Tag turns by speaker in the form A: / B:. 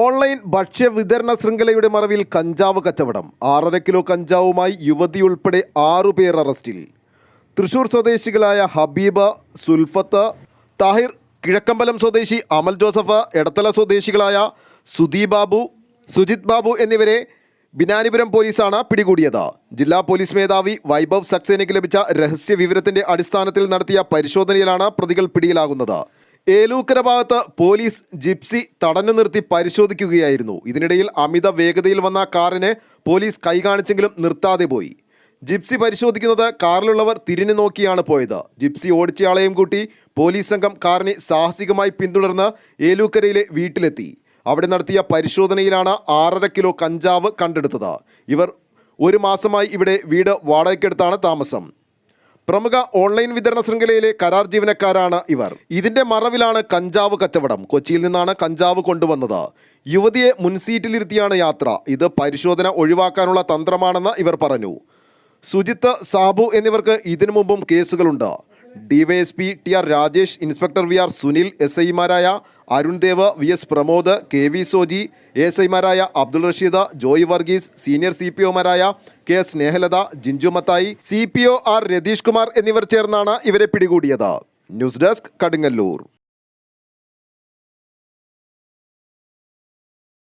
A: Online ഭക്ഷ്യ വിതരണ ശൃംഖലയുടെ മറവിൽ കഞ്ചാവ് കച്ചവടം. ആറര കിലോ കഞ്ചാവുമായി യുവതി ഉൾപ്പെടെ ആറുപേർ അറസ്റ്റിൽ. തൃശൂർ സ്വദേശികളായ ഹബീബ സുൽഫത്ത് താഹിർ കിഴക്കമ്പലം സ്വദേശി അമൽ ജോസഫ് എടത്തല സ്വദേശികളായ സുധി ബാബു സുജിത് ബാബു എന്നിവരെ ബിനാനിപുരം പോലീസാണ് പിടികൂടിയത്. ജില്ലാ പോലീസ് മേധാവി വൈഭവ് സക്സേനയ്ക്ക് ലഭിച്ച രഹസ്യ വിവരത്തിന്റെ അടിസ്ഥാനത്തിൽ നടത്തിയ പരിശോധനയിലാണ് പ്രതികൾ പിടിയിലാകുന്നത്. ഏലൂക്കര ഭാഗത്ത് പോലീസ് ജിപ്സി തടഞ്ഞു നിർത്തി പരിശോധിക്കുകയായിരുന്നു. ഇതിനിടയിൽ അമിത വേഗതയിൽ വന്ന കാറിനെ പോലീസ് കൈകാണിച്ചെങ്കിലും നിർത്താതെ പോയി. ജിപ്സി പരിശോധിക്കുന്നത് കാറിലുള്ളവർ തിരിഞ്ഞു നോക്കിയാണ് പോയത്. ജിപ്സി ഓടിച്ചയാളെയും കൂട്ടി പോലീസ് സംഘം കാറിനെ സാഹസികമായി പിന്തുടർന്ന് ഏലൂക്കരയിലെ വീട്ടിലെത്തി. അവിടെ നടത്തിയ പരിശോധനയിലാണ് ആറര കിലോ കഞ്ചാവ് കണ്ടെടുത്തത്. ഇവർ ഒരു മാസമായി ഇവിടെ വീട് വാടകയ്ക്കെടുത്താണ് താമസം. പ്രമുഖ ഓൺലൈൻ വിതരണ ശൃംഖലയിലെ കരാർ ജീവനക്കാരാണ് ഇവർ. ഇതിന്റെ മറവിലാണ് കഞ്ചാവ് കച്ചവടം. കൊച്ചിയിൽ നിന്നാണ് കഞ്ചാവ് കൊണ്ടുവന്നത്. യുവതിയെ മുൻസീറ്റിലിരുത്തിയാണ് യാത്ര. ഇത് പരിശോധന ഒഴിവാക്കാനുള്ള തന്ത്രമാണെന്ന് ഇവർ പറഞ്ഞു. സുജിത്ത് സാബു എന്നിവർക്ക് ഇതിനു മുമ്പും കേസുകളുണ്ട്. DYSP T R Rajesh inspector V R Sunil S ഐമാരായ Arun Dev V S Pramod K V Soji S ഐമാരായ Abdul Rasheed Joy Varghese senior C P ഒമാരായ K Snehalatha Jinchu Mathai C P O R Ratheesh Kumar എന്നിവർ ചേർന്നാണ് ഇവരെ പിടികൂടിയത്. News desk Kadungallur.